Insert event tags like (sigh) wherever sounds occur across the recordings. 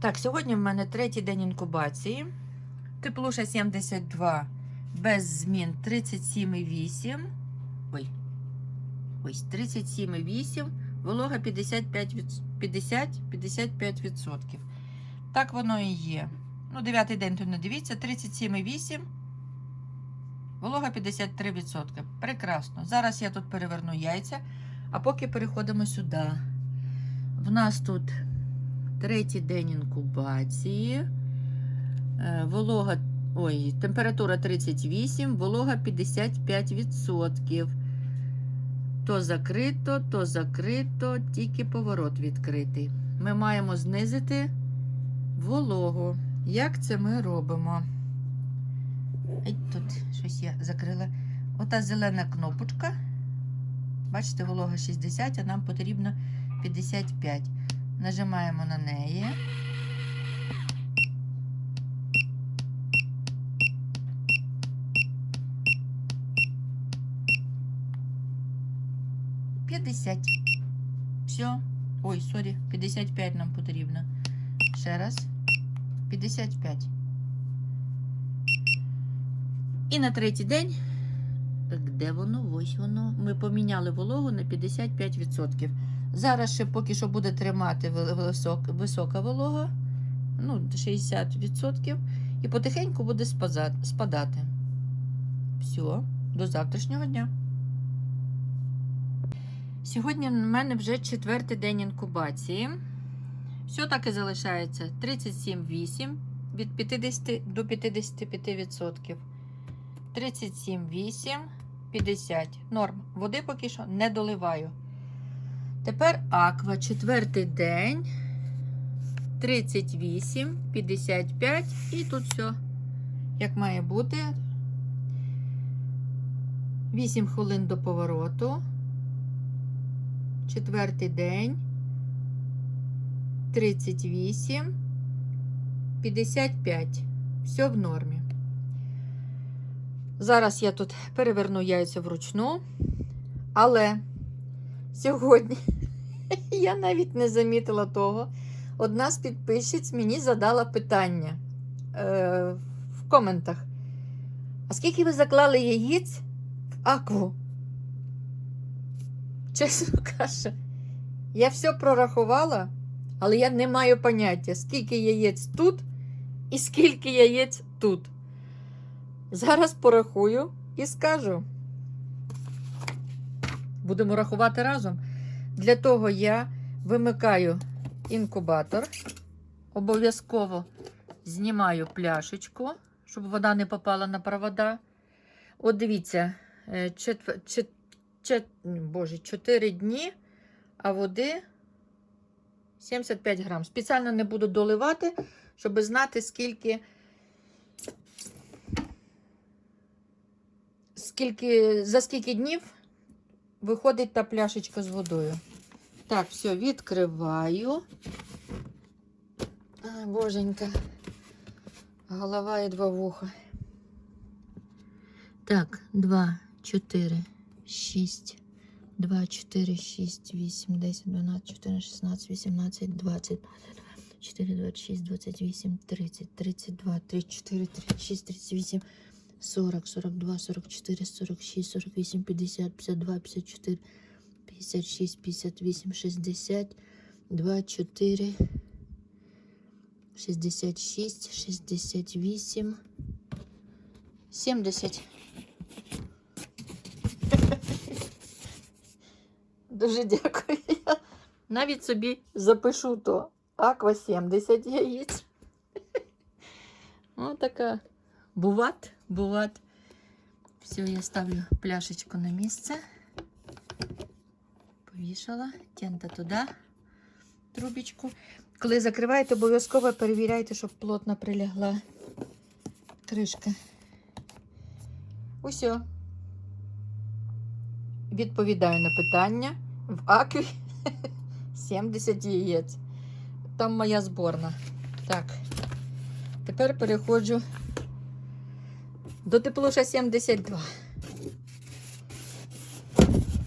Так, сьогодні в мене третій день інкубації. Теплуша 72 без змін 37,8. Ой. Ось 37,8. Волога 55 50-55%. Так воно і є. Ну, дев'ятий день тут не дивіться, 37,8. Волога 53%. Прекрасно. Зараз я тут переверну яйця, а поки переходимо сюди. В нас тут третій день інкубації. Е, Волога, ой, температура 38, волога 55%. То закрито, то закрито, тільки поворот відкритий. Ми маємо знизити вологу. Як це ми робимо? Ей, тут щось я закрила. Ота зелена кнопочка. Бачите, волога 60, а нам потрібно 55. Нажимаємо на неї. П'ятдесят. Все. Ой, сорі, 55 нам потрібно. Ще раз. 55. І на третій день. Де воно? Ось воно. Ми поміняли вологу на 55%. Зараз ще поки що буде тримати висок, висока волога, ну, 60%, і потихеньку буде спадати. Все, до завтрашнього дня. Сьогодні в мене вже четвертий день інкубації. Все так і залишається 37,8 від 50 до 55%. 37,8, 50. Норм. Води поки що не доливаю. Тепер аква, четвертий день. 38, 55 і тут все, як має бути. 8 хвилин до повороту. Четвертий день. 38, 55. Все в нормі. Зараз я тут переверну яйця вручну. Але сьогодні (laughs) я навіть не замітила того. Одна з підписчиць мені задала питання е, в коментах. А скільки ви заклали яєць в акву? Чесно кажучи, я все прорахувала, але я не маю поняття, скільки яєць тут і скільки яєць тут. Зараз порахую і скажу. Будемо рахувати разом. Для того я вимикаю інкубатор. Обов'язково знімаю пляшечку, щоб вода не попала на провода. От дивіться, е, четвер... чет... Чет... Боже, 4 дні, а води 75 грам. Спеціально не буду доливати, щоб знати, скільки. Скільки, за скільки днів виходить та пляшечка з водою. Так, все, відкриваю. Ай, боженька. Голова і два вуха. Так, два, чотири, шість. 2, 4, 6, 8, 10, 12, 14, 16, 18, 20, 4, 26, 28, 30, 32, 34, 36, 38, 40, 42, 44, 46, 48, 50, 52, 54, 56, 58, 60, 2, 4, 66, 68, 70. Дуже дякую. Я навіть собі запишу то. Аква 70 яєць. Ось така. Буват, буват. Все, я ставлю пляшечку на місце. Повішала, тента туди трубочку. Коли закриваєте, обов'язково перевіряйте, щоб плотно прилягла кришка. Усьо. Відповідаю на питання. В акві (laughs) 70 яєць. Там моя зборна. Так. Тепер переходжу до теплуша 72.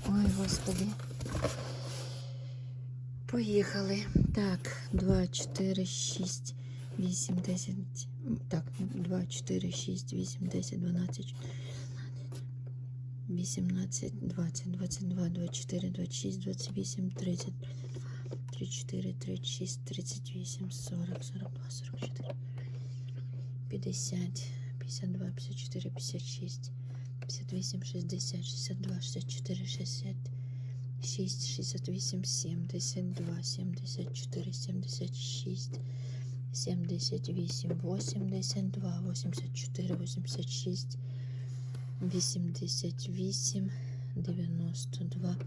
Ой, господи. Поїхали. Так, 2, 4, 6, 8, 10. Так, 2, 4, 6, 8, 10, 12, 18, 20, 22, 24, 26, 28, 30, 34, 36, 38, 40, 42, 44, 50, 52, 54, 56, 58, 60, 62, 64, 60. 6, 68, 72, 74, 76, 78, 82, 84, 86, 88, 92,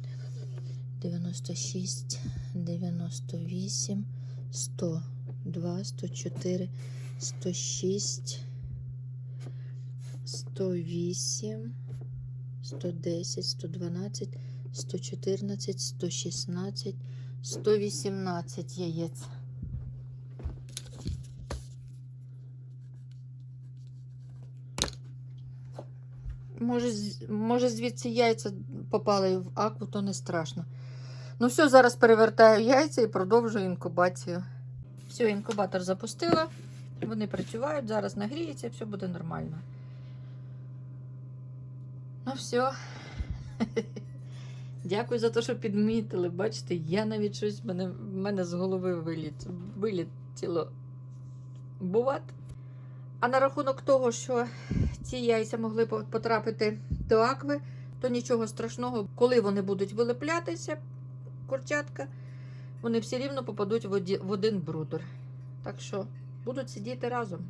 96, 98, 102, 104, 106, 108, 110, 112, 114, 116, 118 яєць. Може, може звідси яйця попали в акву, то не страшно. Ну все, зараз перевертаю яйця і продовжую інкубацію. Все, інкубатор запустила. Вони працюють, зараз нагріється, все буде нормально. Ну все. (laughs) Дякую за те, що підмітили. Бачите, я навіть щось мене, в мене з голови виліт, вилітіло. Бувати. А на рахунок того, що ці яйця могли потрапити до акви, то нічого страшного, коли вони будуть вилеплятися, курчатка, вони все рівно попадуть в один брудер. Так що будуть сидіти разом.